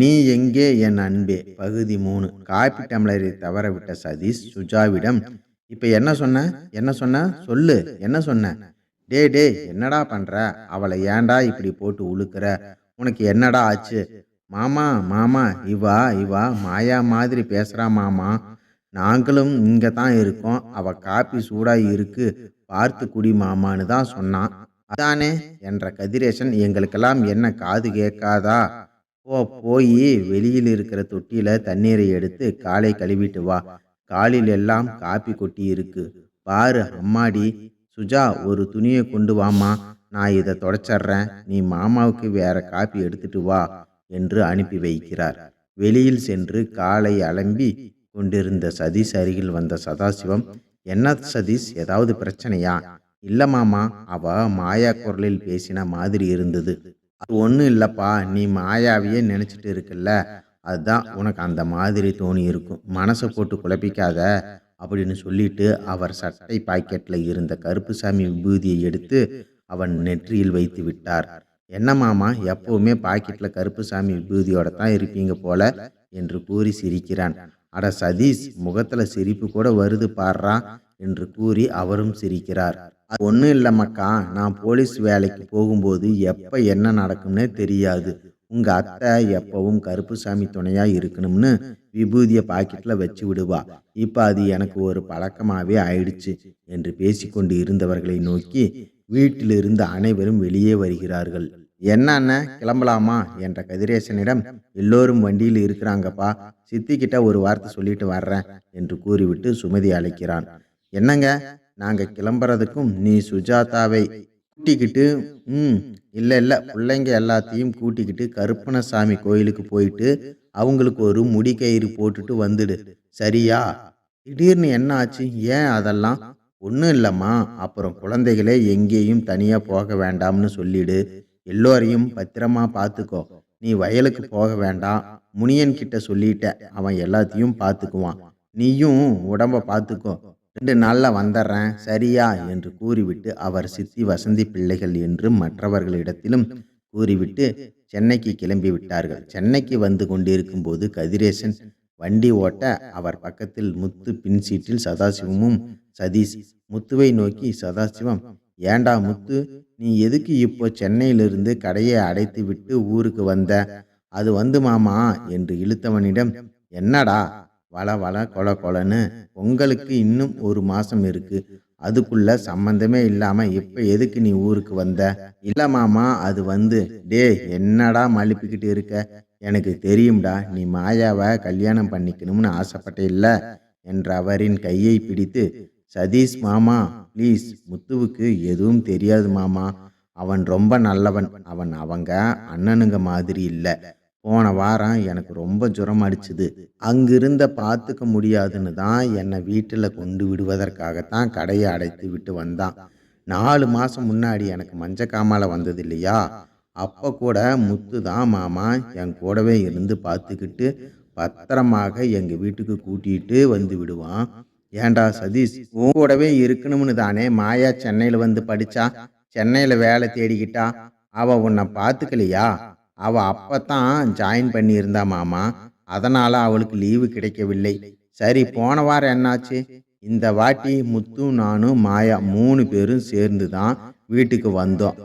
நீ எங்கே என் அன்பே? பகுதி மூணு. காப்பி டம்ளரை தவற விட்ட சதீஷ் சுஜாவிடம் இப்போ என்ன சொன்ன? என்ன சொன்ன? சொல்லு. என்ன சொன்ன? டே டே என்னடா பண்ற? அவளை ஏன்டா இப்படி போட்டு உழுக்கிற? உனக்கு என்னடா ஆச்சு? மாமா மாமா இவா இவா மாயா மாதிரி பேசுறா மாமா. நாங்களும் இங்கே தான் இருக்கோம். அவ காப்பி சூடா இருக்கு. பார்த்து குடி மாமான்னு தான் சொன்னான். அதானே? என்ற கதிரேசன் எங்களுக்கெல்லாம் என்ன காது கேட்காதா? போ போய் வெளியில் இருக்கிற தொட்டியில தண்ணீரை எடுத்து காலை கழுவிட்டு வா. காலில் எல்லாம் காப்பி கொட்டி இருக்கு. பாரு அம்மாடி. சுஜா ஒரு துணியை கொண்டு வாமா நான் இதை தொடச்சிட்றேன் நீ மாமாவுக்கு வேற காப்பி எடுத்துட்டு வா என்று அனுப்பி வைக்கிறார். வெளியில் சென்று காலை அலம்பி கொண்டிருந்த சதீஷ் அருகில் வந்த சதாசிவம் என்ன சதீஷ் ஏதாவது பிரச்சனையா? இல்ல மாமா அவ மாயா குரலில் பேசின மாதிரி இருந்தது. அது ஒன்றும் இல்லைப்பா நீ மாயாவையே நினச்சிட்டு இருக்குல்ல. அதுதான் உனக்கு அந்த மாதிரி தோணி இருக்கும். மனசை போட்டு குழப்பிக்காத அப்படின்னு சொல்லிட்டு அவர் சட்டை பாக்கெட்டில் இருந்த கருப்புசாமி விபூதியை எடுத்து அவன் நெற்றியில் வைத்து விட்டார். என்ன மாமா எப்பவுமே பாக்கெட்டில் கருப்புசாமி விபூதியோட தான் இருப்பீங்க போல என்று கூறி சிரிக்கிறான். அட சதீஷ் முகத்தில் சிரிப்பு கூட வருது பாடுறான் என்று கூறி அவரும் சிரிக்கிறார். ஒன்றும் இல்லை மக்கா நான் போலீஸ் வேலைக்கு போகும்போது எப்போ என்ன நடக்கும்னே தெரியாது. உங்கள் அத்தை எப்பவும் கருப்புசாமி துணையாக இருக்கணும்னு விபூதியை பாக்கெட்டில் வச்சு விடுவா. இப்போ அது எனக்கு ஒரு பழக்கமாகவே ஆயிடுச்சு என்று பேசிக்கொண்டு இருந்தவர்களை நோக்கி வீட்டிலிருந்து அனைவரும் வெளியே வருகிறார்கள். என்ன அண்ணன் கிளம்பலாமா? என்ற கதிரேசனிடம் எல்லோரும் வண்டியில் இருக்கிறாங்கப்பா. சித்திக்கிட்ட ஒரு வார்த்தை சொல்லிட்டு வர்றேன் என்று கூறிவிட்டு சுமதி அழைக்கிறான். என்னங்க? நாங்கள் கிளம்புறதுக்கும் நீ சுஜாதாவை கூட்டிக்கிட்டு ம் இல்லை இல்லை பிள்ளைங்க எல்லாத்தையும் கூட்டிக்கிட்டு கருப்பணசாமி கோயிலுக்கு போயிட்டு அவங்களுக்கு ஒரு முடி கயிறு போட்டுட்டு வந்துடு. சரியா? திடீர்னு என்ன ஆச்சு? ஏன் அதெல்லாம்? ஒன்றும் இல்லைம்மா. அப்புறம் குழந்தைகளே எங்கேயும் தனியாக போக வேண்டாம்னு சொல்லிடு. எல்லோரையும் பத்திரமா பார்த்துக்கோ நீ வயலுக்கு போக வேண்டாம். முனியன் கிட்ட சொல்லிட்ட. அவன் எல்லாத்தையும் பார்த்துக்குவான் நீயும் உடம்ப பார்த்துக்கோ ரெண்டு நாளில் வந்துடுறேன் சரியா? என்று கூறிவிட்டு அவர் சித்தி வசந்தி பிள்ளைகள் என்று மற்றவர்களிடத்திலும் கூறிவிட்டு சென்னைக்கு கிளம்பி விட்டார்கள். சென்னைக்கு வந்து கொண்டிருக்கும் போது கதிரேசன் வண்டி ஓட்ட அவர் பக்கத்தில் முத்து பின் சீட்டில் சதாசிவமும் சதீஷ் முத்துவை நோக்கி சதாசிவம் ஏண்டா முத்து? நீ எதுக்கு இப்போ சென்னையிலிருந்து கடையை அடைத்து விட்டு ஊருக்கு வந்த? அது வந்து மாமா என்று இழுத்தவனிடம் என்னடா? வள வள கொல கொலன்னு பொங்கலுக்கு இன்னும் ஒரு மாசம் இருக்கு. அதுக்குள்ள சம்பந்தமே இல்லாம இப்ப எதுக்கு நீ ஊருக்கு வந்த? இல்ல மாமா அது வந்து டே என்னடா மழுப்பிக்கிட்டு இருக்க? எனக்கு தெரியும்டா நீ மாயாவை கல்யாணம் பண்ணிக்கணும்னு ஆசைப்பட்ட இல்ல என்ற அவரின் கையை பிடித்து சதீஷ் மாமா ப்ளீஸ் முத்துவுக்கு எதுவும் தெரியாது மாமா. அவன் ரொம்ப நல்லவன். அவன் அவங்க அண்ணனுங்க மாதிரி இல்லை. போன வாரம் எனக்கு ரொம்ப ஜுரம் அடிச்சுது அங்கிருந்த பார்த்துக்க முடியாதுன்னு தான் என்னை வீட்டில் கொண்டு விடுவதற்காகத்தான் கடையை அடைத்து விட்டு வந்தான். நாலு மாதம் முன்னாடி எனக்கு மஞ்சக்காமால வந்தது இல்லையா? அப்போ கூட முத்து தான் மாமா என் கூடவே இருந்து பார்த்துக்கிட்டு பத்திரமாக எங்கள் வீட்டுக்கு கூட்டிகிட்டு வந்து விடுவான். ஏண்டா சதீஷ் உன் கூடவே இருக்கணும்னு தானே மாயா சென்னையில் வந்து படித்தா சென்னையில் வேலை தேடிக்கிட்டா? அவள் உன்னை பார்த்துக்கலையா அவள் அப்போ தான் ஜாயின் பண்ணியிருந்தா மாமா. அதனால் அவளுக்கு லீவு கிடைக்கவில்லை. சரி போன வாரம் என்னாச்சு? இந்த வாட்டி முத்து நானும் மாயா மூணு பேரும் சேர்ந்து தான் வீட்டுக்கு வந்தோம்.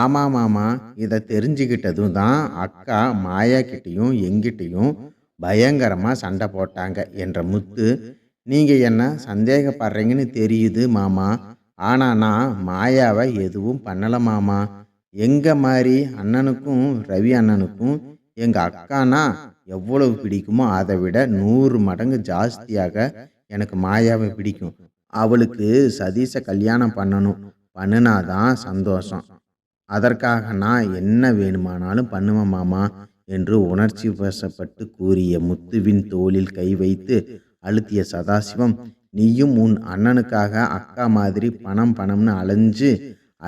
ஆமாம் மாமா இதை தெரிஞ்சுக்கிட்டதும் தான் அக்கா மாயா கிட்டேயும் எங்கிட்டையும் பயங்கரமாக சண்டை போட்டாங்க என்ற முத்து. நீங்கள் என்ன சந்தேகப்படுறீங்கன்னு தெரியுது மாமா. ஆனால் நான் மாயாவை எதுவும் பண்ணலை மாமா. எங்கள் மாதிரி அண்ணனுக்கும் ரவி அண்ணனுக்கும் எங்கள் அக்கானா எவ்வளவு பிடிக்குமோ அதை விட நூறு மடங்கு ஜாஸ்தியாக எனக்கு மாயாவை பிடிக்கும். அவளுக்கு சதீஷை கல்யாணம் பண்ணணும். பண்ணினாதான் சந்தோஷம். அதற்காக நான் என்ன வேணுமானாலும் பண்ணுவேன் மாமா என்று உணர்ச்சி வசப்பட்டு கூறிய முத்துவின் தோளில் கை வைத்து அழுத்திய சதாசிவம் நீயும் உன் அண்ணனுக்காக அக்கா மாதிரி பணம் பணம்னு அலைஞ்சு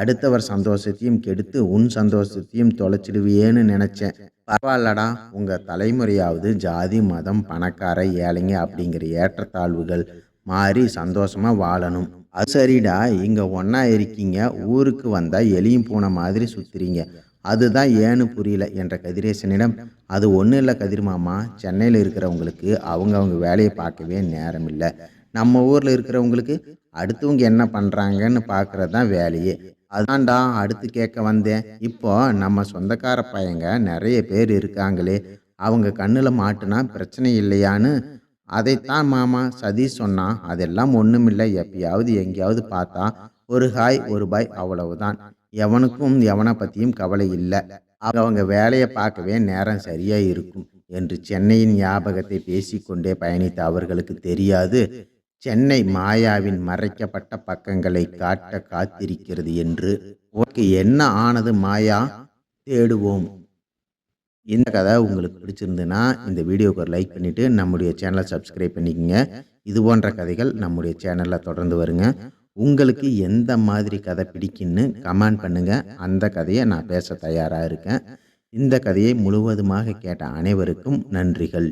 அடுத்தவர் சந்தோஷத்தையும் கெடுத்து உன் சந்தோஷத்தையும் தொலைச்சிடுவியேன்னு நினச்சேன். பரவாயில்லடா உங்கள் தலைமுறையாவது ஜாதி மதம் பணக்கார ஏழைங்க அப்படிங்கிற ஏற்றத்தாழ்வுகள் மாறி சந்தோஷமாக வாழணும். அது சரிடா இங்கே ஒன்றா இருக்கீங்க ஊருக்கு வந்தால் எலியும் பூனை மாதிரி சுற்றுறீங்க அதுதான் ஏன்னு புரியல என்ற கதிரேசனிடம் அது ஒன்றும் இல்லை கதிர்மாமா சென்னையில் இருக்கிறவங்களுக்கு அவங்க அவங்க வேலையை பார்க்கவே நேரம் இல்லை நம்ம ஊரில் இருக்கிறவங்களுக்கு அடுத்தவங்க என்ன பண்ணுறாங்கன்னு பார்க்குறது தான் வேலையே. அதான்டா அடுத்து கேட்க வந்தேன். இப்போ நம்ம சொந்தக்கார பையங்க நிறைய பேர் இருக்காங்களே அவங்க கண்ணில் மாட்டுனா பிரச்சனை இல்லையான்னு அதைத்தான் மாமா சதீஷ் சொன்னான் அதெல்லாம் ஒன்றுமில்லை எப்பயாவது எங்கேயாவது பார்த்தா ஒரு ஹாய் ஒரு பாய் அவ்வளவுதான். எவனுக்கும் எவனை பற்றியும் கவலை இல்லை. அவங்க வேலையை பார்க்கவே நேரம் சரியாக இருக்கும் என்று சென்னையின் ஞாபகத்தை பேசிக்கொண்டே பயணித்த அவர்களுக்கு தெரியாது சென்னை மாயாவின் மறைக்கப்பட்ட பக்கங்களை காட்ட காத்திருக்கிறது என்று உனக்கு என்ன ஆனது மாயா? தேடுவோம். இந்த கதை உங்களுக்கு பிடிச்சிருந்துன்னா இந்த வீடியோக்கு ஒரு லைக் பண்ணிவிட்டு நம்முடைய சேனலை சப்ஸ்கிரைப் பண்ணிக்கோங்க. இது போன்ற கதைகள் நம்முடைய சேனலில் தொடர்ந்து வருங்க. உங்களுக்கு எந்த மாதிரி கதை பிடிக்குன்னு கமெண்ட் பண்ணுங்கள் அந்த கதையை நான் பேச தயாராக இருக்கேன். இந்த கதையை முழுவதுமாக கேட்ட அனைவருக்கும் நன்றிகள்.